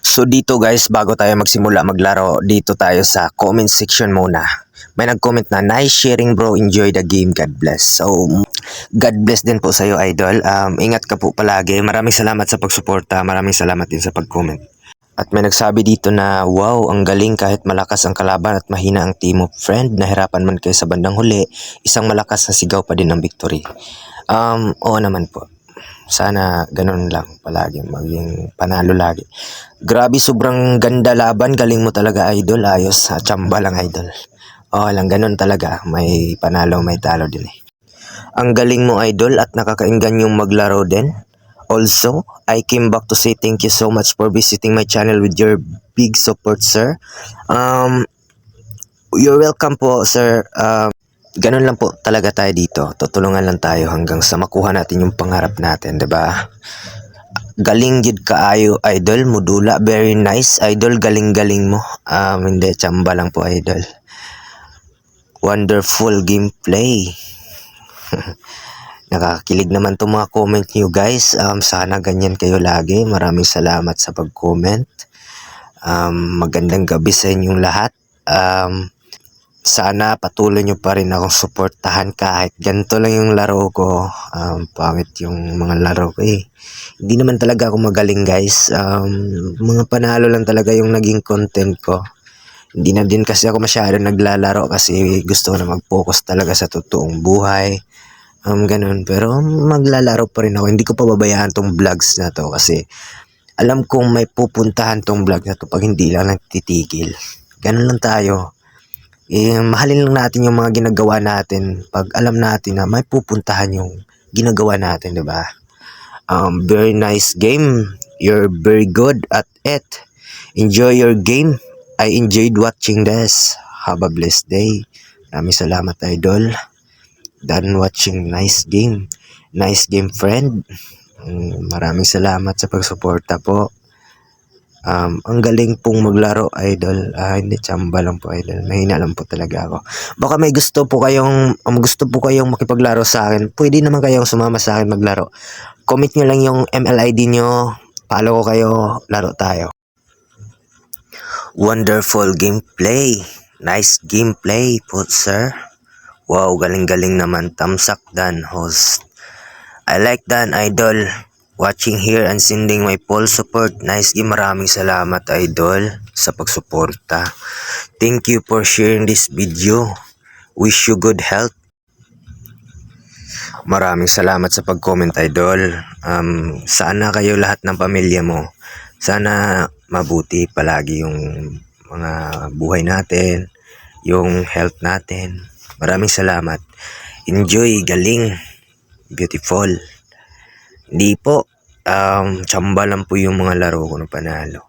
So dito guys, bago tayo magsimula maglaro, dito tayo sa comment section muna. May nag-comment na, nice sharing bro, enjoy the game, God bless. So, God bless din po sa iyo idol. Um, ingat ka po palagi. Maraming salamat sa pagsuporta, maraming salamat din sa pag-comment. At may nagsabi dito na, wow, ang galing kahit malakas ang kalaban at mahina ang team of friend, nahirapan man kayo sa bandang huli, isang malakas na sigaw pa din ang victory. Um, oo naman po. Sana ganun lang palagi, maging panalo lagi. Grabe, sobrang ganda laban. Galing mo talaga, idol. Ayos. Tsamba lang, idol. Oo lang, ganun talaga. May panalo, may talo din eh. Ang galing mo, idol, at nakakainggan yung maglaro din. Also, I came back to say thank you so much for visiting my channel with your big support, sir. Um, you're welcome po, sir. Um, ganun lang po talaga tayo dito. Tutulungan lang tayo hanggang sa makuha natin yung pangarap natin, 'di ba? Galing gid kaayo, idol. Mudula, very nice. Idol, galing-galing mo. Um, hindi, tsamba lang po, idol. Wonderful gameplay. Nakakakilig naman itong mga comment nyo guys. Um, sana ganyan kayo lagi. Maraming salamat sa pag-comment. Um, magandang gabi sa inyong lahat. Um, sana patuloy nyo pa rin akong suportahan kahit ganito lang yung laro ko. Um, pangit yung mga laro ko eh. Hindi naman talaga ako magaling guys. Um, mga panalo lang talaga yung naging content ko. Hindi na din kasi ako masyado naglalaro kasi gusto ko na mag-focus talaga sa totoong buhay. Um, ganun. Pero maglalaro pa rin ako. Hindi ko pababayaan tong vlogs na to kasi alam kong may pupuntahan tong vlog na to pag hindi lang nagtitigil. Ganun lang tayo eh, mahalin lang natin yung mga ginagawa natin pag alam natin na may pupuntahan yung ginagawa natin, di ba? Um, very nice game. You're very good at it. Enjoy your game. I enjoyed watching this. Have a blessed day. Maraming salamat, idol. Done watching nice game. Nice game, friend. Mm, Maraming salamat sa pagsuporta po. Um, ang galing pong maglaro, idol. Ah, hindi, tsamba lang po, idol. Mahina lang po talaga ako. Baka may gusto po kayong, um, gusto po kayong makipaglaro sa akin. Pwede naman kayong sumama sa akin maglaro. Comment nyo lang yung MLID nyo. Follow ko kayo. Laro tayo. Wonderful gameplay. Nice gameplay po, sir. Wow, galing-galing naman. Tamsak Dan, host. I like Dan, idol. Watching here and sending my full support. Nice game. Maraming salamat, idol, sa pagsuporta. Thank you for sharing this video. Wish you good health. Maraming salamat sa pag-comment, idol. Um, sana kayo lahat ng pamilya mo. Sana mabuti palagi yung mga buhay natin, yung health natin. Maraming salamat. Enjoy, galing, beautiful. Hindi po. Um, tsamba lang po yung mga laro ko na panalo.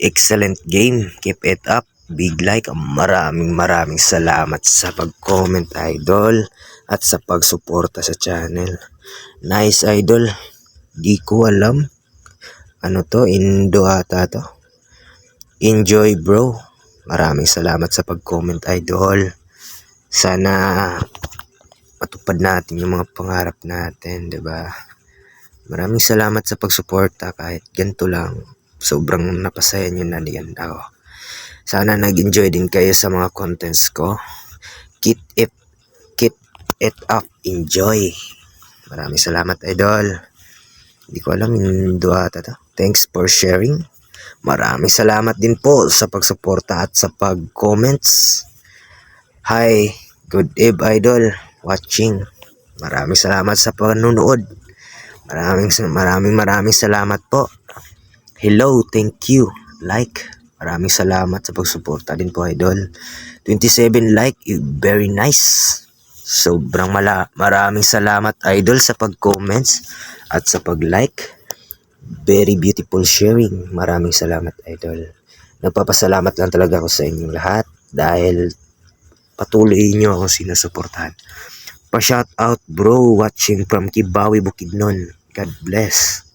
Excellent game. Keep it up. Big like. Maraming maraming salamat sa pag-comment, idol. At sa pagsuporta sa channel. Nice, idol. Di ko alam. Ano to? Indo ata to. Enjoy, bro. Maraming salamat sa pag-comment, idol. Sana matupad natin yung mga pangarap natin, 'di ba? Maraming salamat sa pagsuporta kahit ganito lang. Sobrang napasaya nyo na diyan ako. Sana nag-enjoy din kayo sa mga contents ko. Keep it, keep it up. Enjoy. Maraming salamat, idol. Hindi ko alam yung duata to. Thanks for sharing. Maraming salamat din po sa pagsuporta at sa pag-comments. Hi, good eve idol watching. Maraming salamat sa panonood. Maraming maraming maraming salamat po. Hello, thank you. Like, maraming salamat sa pagsuporta din po idol. 27 like, very nice. Sobrang mala maraming salamat idol sa pag-comments at sa pag-like. Very beautiful sharing. Maraming salamat idol. Nagpapasalamat lang talaga ako sa inyong lahat dahil patuloy nyo akong sinusuportahan. Pa-shout out bro watching from Kibawi Bukidnon. God bless.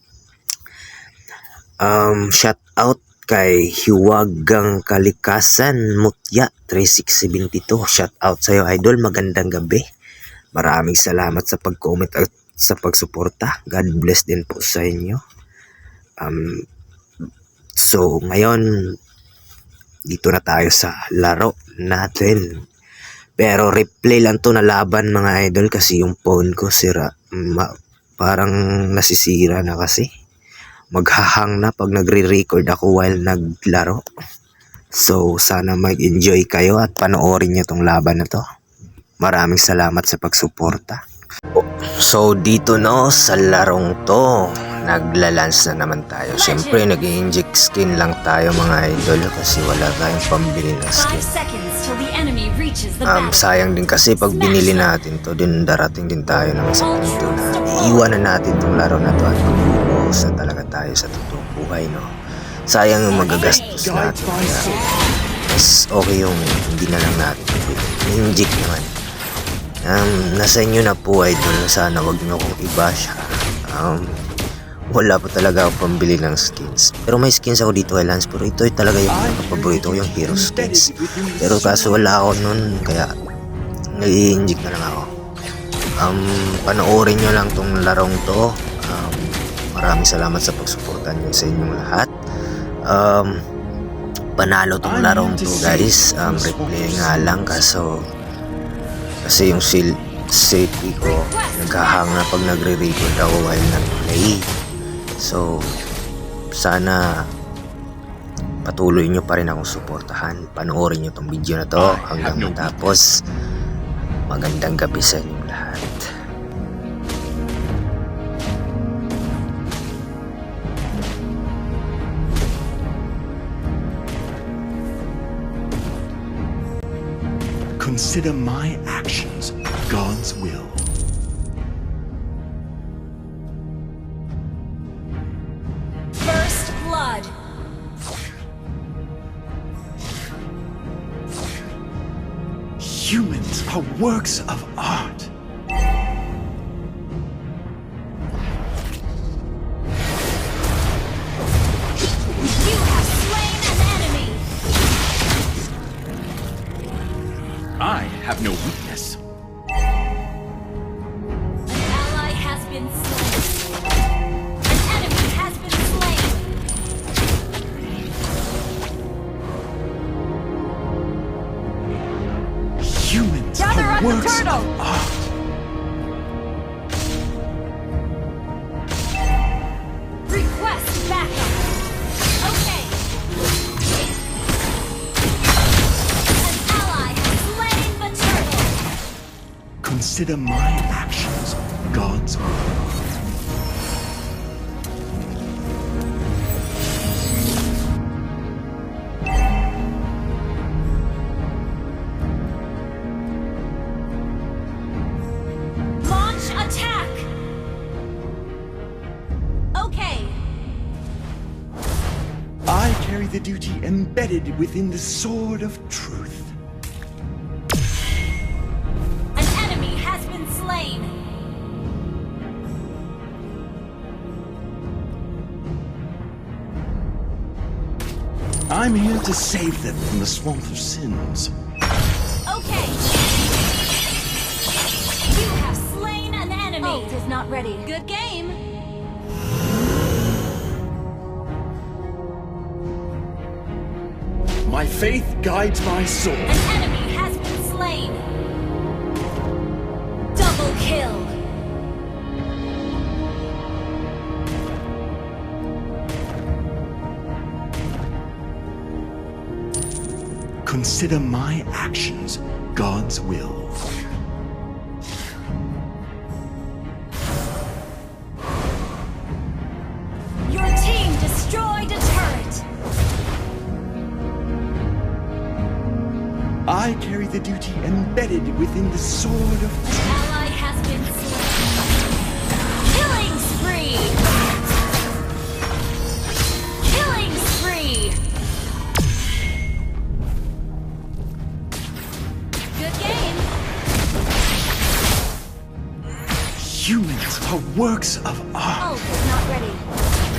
Um, shout out kay Hiwagang Kalikasan Mutya 3672. Shout out sa iyo idol. Magandang gabi. Maraming salamat sa pag-comment at sa pagsuporta. God bless din po sa inyo. Um, So, ngayon, dito na tayo sa laro natin. Pero replay lang to na laban mga idol kasi yung phone ko sira. Ma- parang nasisira na kasi. Maghahang na pag nagre-record ako while naglaro. So, sana mag-enjoy kayo at panoorin nyo tong laban na to. Maraming salamat sa pagsuporta. So, dito no, sa larong to, naglalance na naman tayo. Siyempre, nag inject skin lang tayo mga idol kasi wala tayong pambili ng skin. Um, sayang din kasi pag binili natin to, din darating din tayo naman sa punto na iiwanan natin tong laro na to at magbubuhos na talaga tayo sa totoong buhay, no? Sayang yung magagastos natin. Kaya, mas okay yung hindi na lang natin. Inject naman. Um, nasa inyo na po, idol. Sana wag nyo akong i-bash? Um, wala pa talaga ako pambili ng skins. Pero may skins ako dito kay Lance. Pero ito ay talaga yung pinaka-paborito ko, yung hero skins. Pero kaso wala ako nun, kaya nai-inject na lang ako. Um, panoorin nyo lang tong larong to. Um, maraming salamat sa pagsuporta nyo sa inyong lahat. Um, panalo tong larong to guys. Um, replay nga lang kaso kasi yung sil safety ko naghahang na pag nagre-record ako while nag-play. So, sana patuloy nyo pa rin akong suportahan. Panoorin nyo tong video na to hanggang matapos. Magandang gabi sa inyong lahat. Consider my actions God's will. Are works of art. You have slain an enemy. I have no weakness. An ally has been slain. Consider my actions God's will. Launch attack. Okay. I carry the duty embedded within the sword of truth. I'm here to save them from the swamp of sins. Okay. You have slain an enemy. Oh, Ult is not ready. Good game. My faith guides my sword. Consider my actions God's will. Your team destroyed a turret. I carry the duty embedded within the sword of truth. the works of art. Oh, not ready.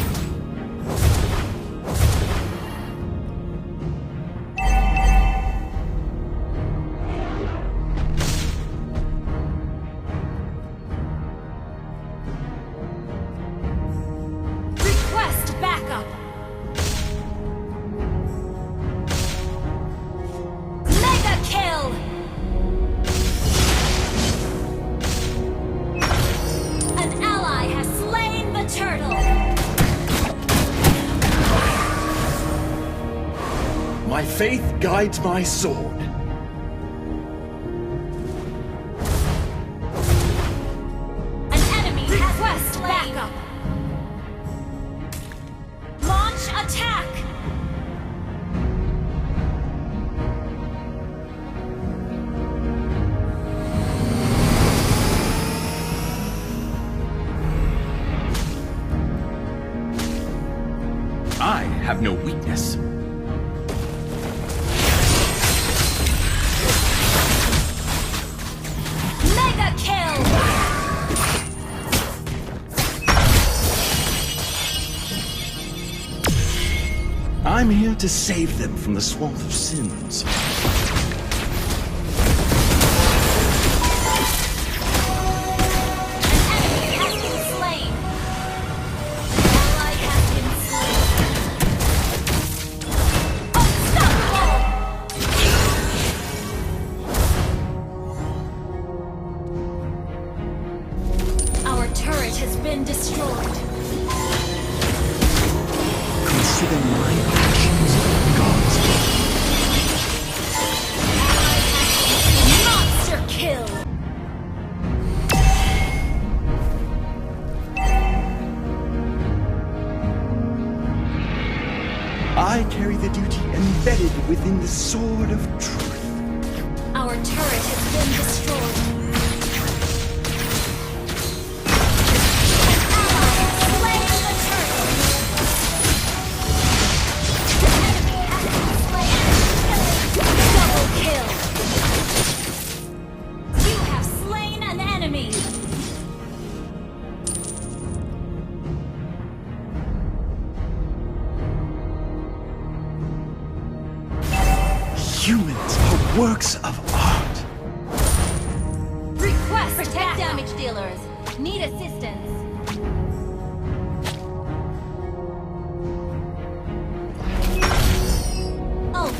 My faith guides my sword. I'm here to save them from the swamp of sins. Our turret has been destroyed. Consider my actions God's Monster kill. I carry the duty embedded within the sword of truth.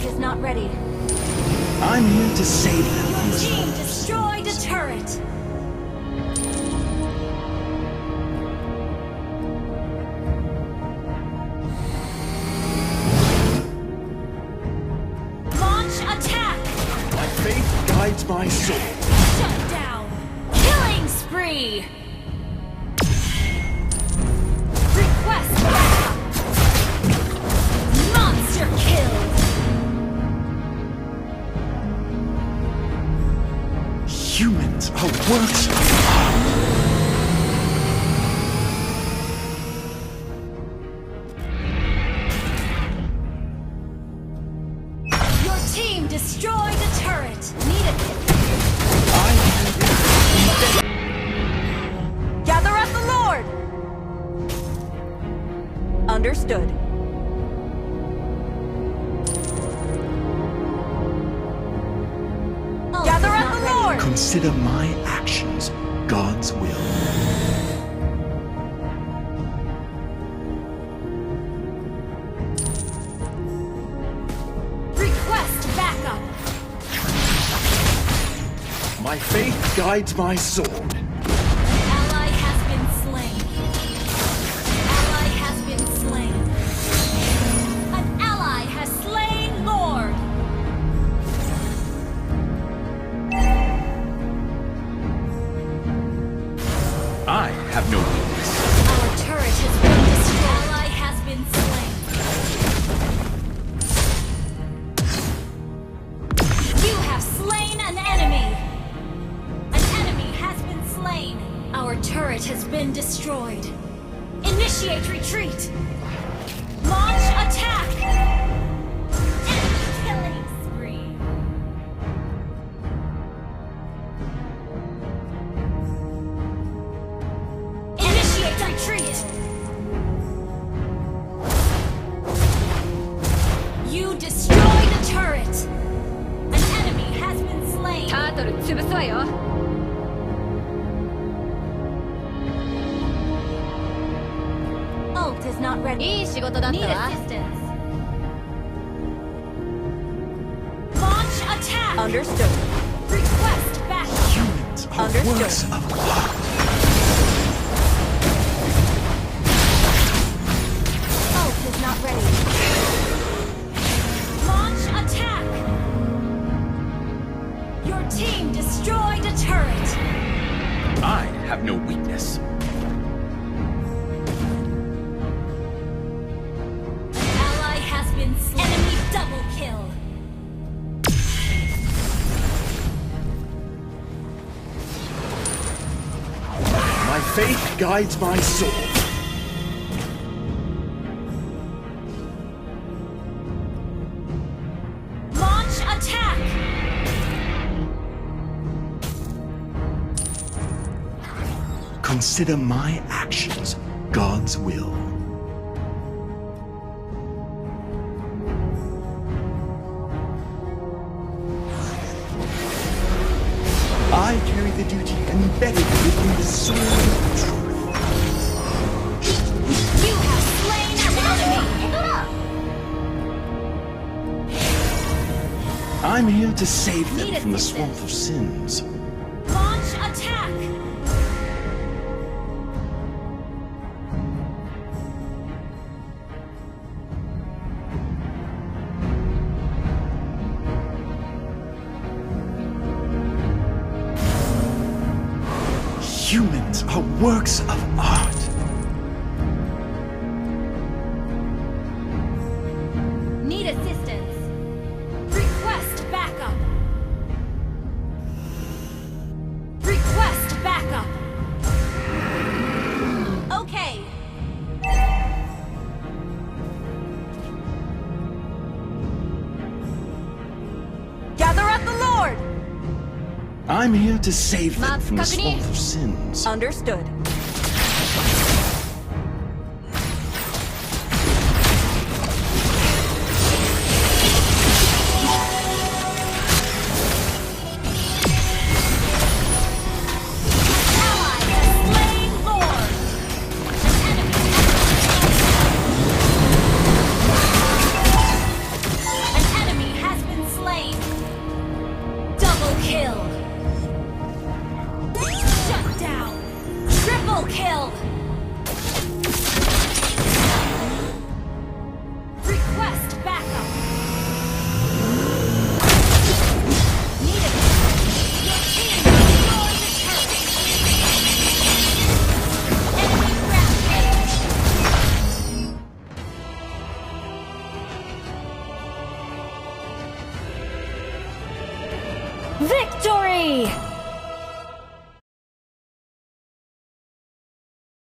Is not ready. I'm here to save them the Team swamp. destroyed turret. Humans are works God's will. Request backup. My faith guides my sword. slain! タートル潰すわよ Ult is not ready. いい仕事だっ Need たわ assistance. Launch attack! Understood. Request back! Humans are Understood. works of art. Ult is not ready. team destroyed a turret! I have no weakness. Ally has been slain. Enemy double kill! My faith guides my soul. Consider my actions God's will. I carry the duty embedded within the sword of truth. You have slain an enemy. I'm here to save them from the swamp of sins. Humans are works of I'm here to save them from the swamp of sins. Understood. Double kill!